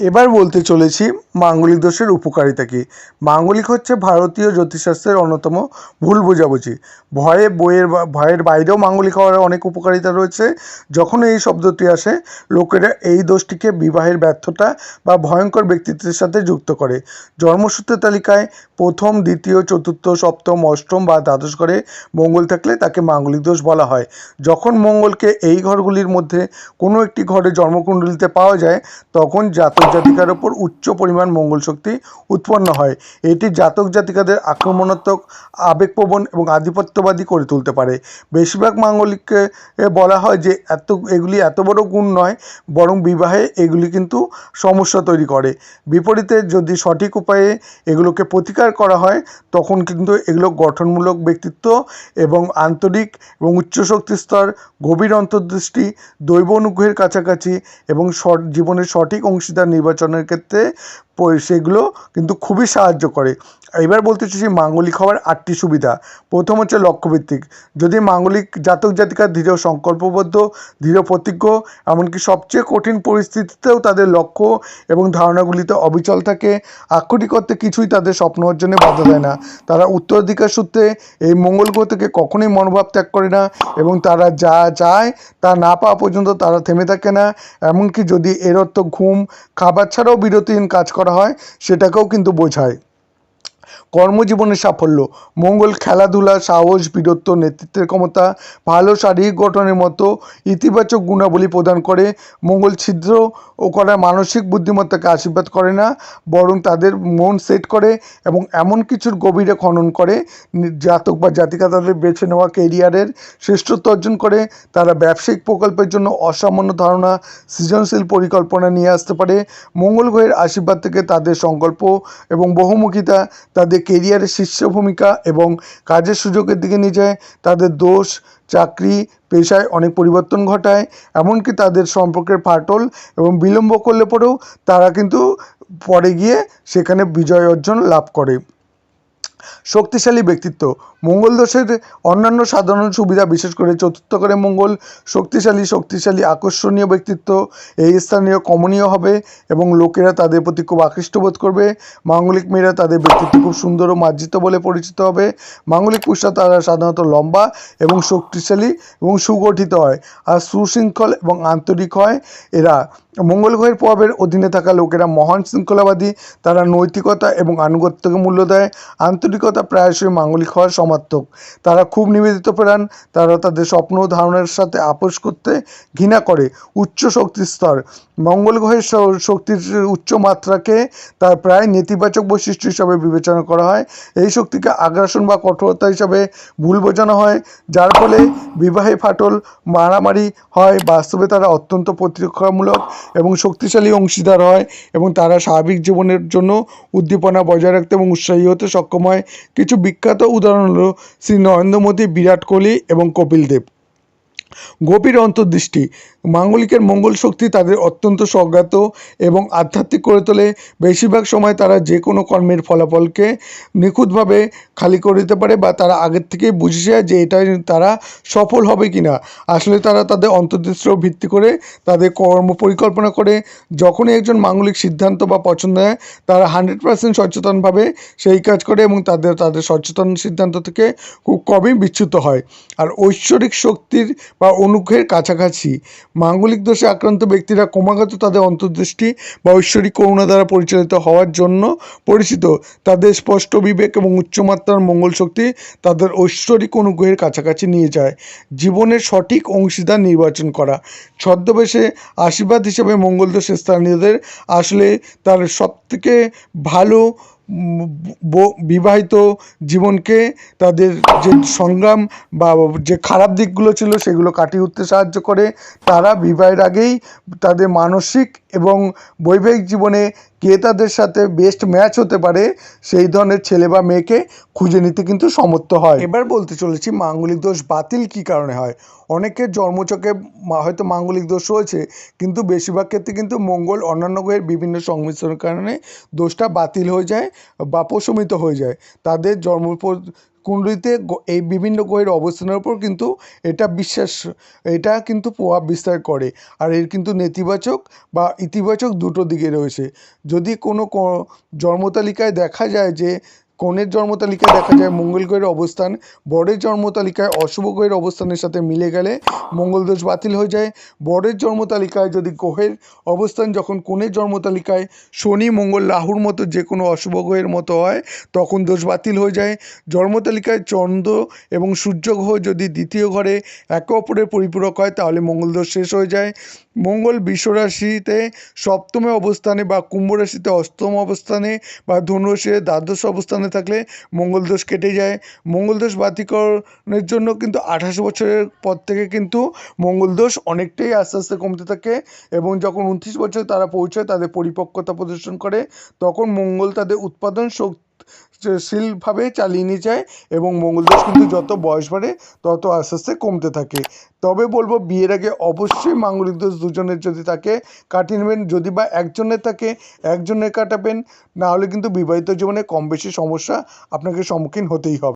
এবার বলতে চলেছি মাঙ্গলিক দোষের উপকারিতা কী। মাঙ্গলিক হচ্ছে ভারতীয় জ্যোতিষশাস্ত্রের অন্যতম ভুল বোঝাবুঝি। ভয়ে বইয়ের ভয়ের বাইরেও মাঙ্গলিক হওয়ার অনেক উপকারিতা রয়েছে। যখন এই শব্দটি আসে, লোকেরা এই দোষটিকে বিবাহের ব্যর্থতা বা ভয়ঙ্কর ব্যক্তিত্বের সাথে যুক্ত করে। জন্মসূত্রের তালিকায় প্রথম, দ্বিতীয়, চতুর্থ, সপ্তম, অষ্টম বা দ্বাদশ ঘরে মঙ্গল থাকলে তাকে মাঙ্গলিক দোষ বলা হয়। যখন মঙ্গলকে এই ঘরগুলির মধ্যে কোনো একটি ঘরে জন্মকুণ্ডলিতে পাওয়া যায়, তখন জাতক জাতিকার ওপর উচ্চ পরিমাণ মঙ্গল শক্তি উৎপন্ন হয়। এটি জাতক জাতিকাদের আক্রমণাত্মক, আবেগপ্রবণ এবং আধিপত্যবাদী করে তুলতে পারে। বেশিরভাগ মাঙ্গলিককে বলা হয় যে, এত, এগুলি এত বড় গুণ নয়, বরং বিবাহে এগুলি কিন্তু সমস্যা তৈরি করে। বিপরীতে যদি সঠিক উপায়ে এগুলোকে প্রতিকার করা হয়, তখন কিন্তু এগুলো গঠনমূলক ব্যক্তিত্ব এবং আন্তরিক এবং উচ্চ শক্তি স্তর, গভীর অন্তর্দৃষ্টি, দৈব অনুগ্রহের কাছাকাছি এবং জীবনের সঠিক অংশীদার নির্বাচনের ক্ষেত্রে সেগুলো কিন্তু খুবই সাহায্য করে। এবার বলতে চাইছি মাঙ্গলিক হওয়ার আটটি সুবিধা। প্রথম হচ্ছে লক্ষ্যভিত্তিক। যদি মাঙ্গলিক জাতক জাতিকা দৃঢ় সংকল্পবদ্ধ, দৃঢ় প্রতিজ্ঞ, এমনকি সবচেয়ে কঠিন পরিস্থিতিতেও তাদের লক্ষ্য এবং ধারণাগুলিতে অবিচল থাকে আক্ষরিক অর্থে কিছুই তাদের স্বপ্ন অর্জনে বাধা দেয় না। তারা উত্তরাধিকার সূত্রে এই মঙ্গল গ্রহ থেকে কখনোই মনোভাব ত্যাগ করে না এবং তারা যা চায় তা না পাওয়া পর্যন্ত তারা থেমে থাকে না। এমনকি যদি এর অর্থ ঘুম খাবার ছাড়াও বিরতিহীন কাজ করা হয় সেটাকেও কিন্তু বোঝায়। কর্মজীবনের সাফল্য। মঙ্গল, খেলাধুলা, সাহস, বীরত্ব, নেতৃত্বের ক্ষমতা, ভালো শারীরিক গঠনের মতো ইতিবাচক গুণাবলী প্রদান করে। মঙ্গল ছিদ্র ও করা মানসিক বুদ্ধিমত্তাকে আশীর্বাদ করে না, বরং তাদের মন সেট করে এবং এমন কিছুর গভীরে খনন করে। জাতক বা জাতিকা তাদের বেছে নেওয়া কেরিয়ারের শ্রেষ্ঠত্ব অর্জন করে। তারা ব্যবসায়িক প্রকল্পের জন্য অসামান্য ধারণা, সৃজনশীল পরিকল্পনা নিয়ে আসতে পারে। মঙ্গল গ্রহের আশীর্বাদ থেকে তাদের সংকল্প এবং বহুমুখিতা তাদের কেরিয়ারের শীর্ষ ভূমিকা এবং কাজের সুযোগের দিকে নিয়ে যায়, তাদের দোষ, চাকরি, পেশায় অনেক পরিবর্তন ঘটায়, এমনকি তাদের সম্পর্কের ফাটল এবং বিলম্ব করলে পরেও তারা কিন্তু পরে গিয়ে সেখানে বিজয় অর্জন লাভ করে। শক্তিশালী ব্যক্তিত্ব। মঙ্গল দোষের অন্যান্য সাধারণ সুবিধা, বিশেষ করে চতুর্থ করে মঙ্গল, শক্তিশালী শক্তিশালী, আকর্ষণীয় ব্যক্তিত্ব এই স্থানীয় কমনীয় হবে এবং লোকেরা তাদের প্রতি খুব আকৃষ্ট বোধ করবে। মাঙ্গলিক মেয়েরা তাদের ব্যক্তিত্ব খুব সুন্দর ও মার্জিত বলে পরিচিত হবে। মাঙ্গলিক পুরুষরা তারা সাধারণত লম্বা এবং শক্তিশালী এবং সুগঠিত হয়। আর সুশৃঙ্খল এবং আন্তরিক হয় এরা। মঙ্গল গ্রহের প্রভাবের অধীনে থাকা লোকেরা মহান শৃঙ্খলাবাদী, তারা নৈতিকতা এবং আনুগত্যকে মূল্য দেয়, আন্তরিকতা প্রায়শই মাঙ্গলিক হওয়ার সমার্থক। তারা খুব নিবেদিত প্রাণ, তারা তাদের স্বপ্ন ধারণার সাথে আপোষ করতে ঘৃণা করে, উচ্চ শক্তির স্তর। মঙ্গল গ্রহের শক্তির উচ্চ মাত্রাকে তার প্রায় নেতিবাচক বৈশিষ্ট্য হিসাবে বিবেচনা করা হয়। এই শক্তিকে আগ্রাসন বা কঠোরতা হিসাবে ভুল বোঝানো হয়, যার ফলে বিবাহে ফাটল, মারামারি হয়। বাস্তবে তারা অত্যন্ত প্রতিরক্ষামূলক এবং শক্তিশালী অংশীদার হয় এবং তারা স্বাভাবিক জীবনের জন্য উদ্দীপনা বজায় রাখতে এবং উৎসাহী হতে সক্ষম হয়। কিছু বিখ্যাত উদাহরণ হলো শ্রী নরেন্দ্র মোদী, বিরাট কোহলি এবং কপিল দেব। গভীর অন্তর্দৃষ্টি। মাঙ্গলিকের মঙ্গল শক্তি তাদের অত্যন্ত স্বজ্ঞাত এবং আধ্যাত্মিক করে তোলে। বেশিরভাগ সময় তারা যে কোনো কর্মের ফলাফলকে নিখুঁতভাবে খালি করে দিতে পারে বা তারা আগের থেকেই বুঝে যায় যে এটা তারা সফল হবে কি না আসলে তারা তাদের অন্তর্দৃষ্টির ভিত্তি করে তাদের কর্ম পরিকল্পনা করে। যখনই একজন মাঙ্গলিক সিদ্ধান্ত বা পছন্দ হয়, তারা হান্ড্রেড পার্সেন্ট সচেতনভাবে সেই কাজ করে এবং তাদের তাদের সচেতন সিদ্ধান্ত থেকে খুব কমই বিচ্যুত হয়। আর ঐশ্বরিক শক্তির বা অনুগ্রহের কাছাকাছি। মাঙ্গলিক দোষে আক্রান্ত ব্যক্তিরা ক্রমাগত তাদের অন্তর্দৃষ্টি বা ঐশ্বরিক করুণা দ্বারা পরিচালিত হওয়ার জন্য পরিচিত। তাদের স্পষ্ট বিবেক এবং উচ্চমাত্রার মঙ্গল শক্তি তাদের ঐশ্বরিক অনুগ্রহের কাছাকাছি নিয়ে যায়। জীবনের সঠিক অংশীদার নির্বাচন করা। ছদ্মবেশে আশীর্বাদ হিসেবে মঙ্গল দোষের স্থানীয়দের আসলে তার সবথেকে ভালো বিবাহিত জীবনকে তাদের যে সংগ্রাম বা যে খারাপ দিকগুলো ছিল সেগুলো কাটিয়ে উঠতে সাহায্য করে। তারা বিবাহের আগেই তাদের মানসিক এবং বৈবাহিক জীবনে কে তাদের সাথে বেস্ট ম্যাচ হতে পারে, সেই ধরনের ছেলে বা মেয়েকে খুঁজে নিতে কিন্তু সমর্থ হয়। এবার বলতে চলেছি মাঙ্গলিক দোষ বাতিল কী কারণে হয়? অনেকের জন্মচকে হয়তো মাঙ্গলিক দোষ রয়েছে, কিন্তু বেশিরভাগ ক্ষেত্রে কিন্তু মঙ্গল অন্যান্য গ্রহের বিভিন্ন সংমিশ্রণের কারণে দোষটা বাতিল হয়ে যায় বা প্রশমিত হয়ে যায়। তাদের জন্ম কুণ্ডলিতে এই বিভিন্ন গ্রহের অবস্থানের উপর কিন্তু এটা বিশ্বাস, এটা কিন্তু প্রভাব বিস্তার করে। আর এর কিন্তু নেতিবাচক বা ইতিবাচক দুটো দিকে রয়েছে। যদি কোনো জন্মতালিকায় দেখা যায় যে কনের জন্মতালিকায় দেখা যায় মঙ্গল গ্রহের অবস্থান, বরের জন্মতালিকায় অশুভ গ্রহের অবস্থানের সাথে মিলে গেলে মঙ্গল দোষ বাতিল হয়ে যায়। বরের জন্মতালিকায় যদি গ্রহের অবস্থান যখন কনের জন্মতালিকায় শনি, মঙ্গল, রাহুর মতো যে কোনো অশুভ গ্রহের মতো হয়, তখন দোষ বাতিল হয়ে যায়। জন্মতালিকায় চন্দ্র এবং সূর্য গ্রহ যদি দ্বিতীয় ঘরে একে অপরের পরিপূরক হয়, তাহলে মঙ্গল দোষ শেষ হয়ে যায়। মঙ্গল বিশ্বরাশিতে সপ্তমে অবস্থানে বা কুম্ভ রাশিতে অষ্টম অবস্থানে বা ধনুরাশিতে দ্বাদশ অবস্থানে থাকলে মঙ্গল দোষ কেটে যায়। মঙ্গল দোষ বাতিকরণের জন্য কিন্তু আঠাশ বছরের পর থেকে কিন্তু মঙ্গল দোষ অনেকটাই আস্তে আস্তে কমতে থাকে এবং যখন উনত্রিশ বছর তারা পৌঁছায়, তাদের পরিপক্কতা প্রদর্শন করে, তখন মঙ্গল তাদের উৎপাদন শীলভাবে চালিয়ে নিয়ে যায় এবং মঙ্গলদোষ কিন্তু যত বয়স বাড়ে, তত আস্তে আস্তে কমতে থাকে। তবে বলব, বিয়ের আগে অবশ্যই মাঙ্গলিক দোষ দুজনের যদি থাকে, কাটিয়ে নেবেন। যদি বা একজনের থাকে, একজনের কাটাবেন। নাহলে কিন্তু বিবাহিত জীবনে কম বেশি সমস্যা আপনাকে সম্মুখীন হতেই হবে।